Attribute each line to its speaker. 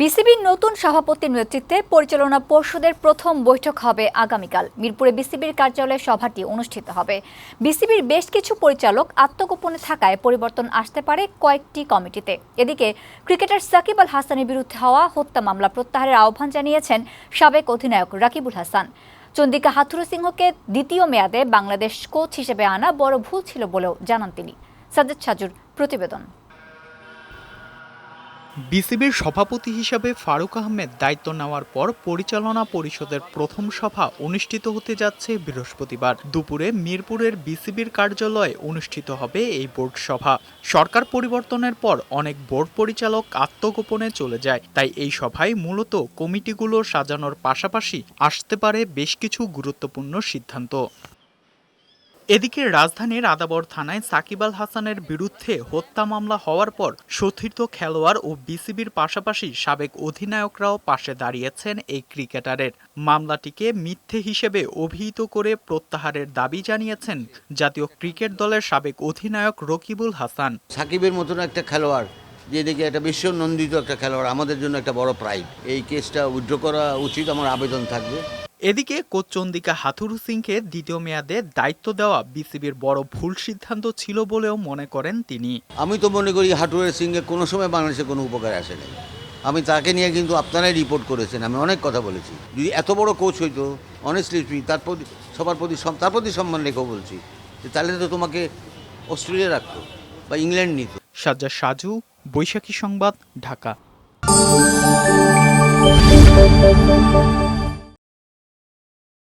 Speaker 1: বিসিবির নতুন সভাপতির নেতৃত্বে পরিচালনা পর্ষদের প্রথম বৈঠক হবে আগামীকাল। মিরপুরে বিসিবির কার্যালয়ে সভাটি অনুষ্ঠিত হবে। বিসিবির বেশ কিছু পরিচালক আত্মগোপনে থাকায় পরিবর্তন আসতে পারে কয়েকটি কমিটিতে। এদিকে ক্রিকেটার সাকিব আল হাসানের বিরুদ্ধে হওয়া হত্যা মামলা প্রত্যাহারের আহ্বান জানিয়েছেন সাবেক অধিনায়ক রাকিবুল হাসান। চন্দিকা হাথুরু সিংহকে দ্বিতীয় মেয়াদে বাংলাদেশ কোচ হিসেবে আনা বড় ভুল ছিল বলেও জানান তিনি। সাজ্জাদ সাজুর প্রতিবেদন।
Speaker 2: বিসিবির সভাপতি হিসাবে ফারুক আহমেদ দায়িত্ব নেওয়ার পর পরিচালনা পরিষদের প্রথম সভা অনুষ্ঠিত হতে যাচ্ছে বৃহস্পতিবার। দুপুরে মিরপুরের বিসিবির কার্যালয়ে অনুষ্ঠিত হবে এই বোর্ড সভা। সরকার পরিবর্তনের পর অনেক বোর্ড পরিচালক আত্মগোপনে চলে যায়। তাই এই সভায় মূলত কমিটিগুলো সাজানোর পাশাপাশি আসতে পারে বেশ কিছু গুরুত্বপূর্ণ সিদ্ধান্ত। এদিকে রাজধানীর আদাবর থানায় সাকিব আল হাসানের বিরুদ্ধে হত্যা মামলা হওয়ার পর সতীর্থ খেলোয়াড় ও বিসিবির পাশাপাশি সাবেক অধিনায়করাও পাশে দাঁড়িয়েছেন এই ক্রিকেটারের। মামলাটিকে মিথ্যে হিসেবে অভিহিত করে প্রত্যাহারের দাবি জানিয়েছেন জাতীয় ক্রিকেট দলের সাবেক অধিনায়ক রকিবুল হাসান।
Speaker 3: সাকিবের মতন একটা খেলোয়াড় যেদিকে একটা বিশ্ব নন্দিত একটা খেলোয়াড়, আমাদের জন্য একটা বড় প্রাইড এই কেসটা উইথড্র করা উচিত, আমার আবেদন থাকবে।
Speaker 2: এদিকে কোচ চন্দিকা হাথুরু সিংকে দ্বিতীয় মেয়াদে দায়িত্ব দেওয়া বিসিবির বড় ভুল সিদ্ধান্ত ছিল বলেও মনে করেন তিনি।
Speaker 3: আমি তো মনে করি হাটুরের সিংহে কোনো সময় বাংলাদেশে কোনো উপকার আসে নাই। আমি তাকে নিয়ে কিন্তু আপনারাই রিপোর্ট করেছেন আমি অনেক কথা বলেছি। যদি এত বড় কোচ হইতো অনেস্টলি তার প্রতি সবার প্রতি তার প্রতি সম্মান রেখেও বলছি যে তাহলে তো তোমাকে অস্ট্রেলিয়া রাখতো বা ইংল্যান্ড নিত।
Speaker 2: সাজ্জা সাজু বৈশাখী সংবাদ ঢাকা।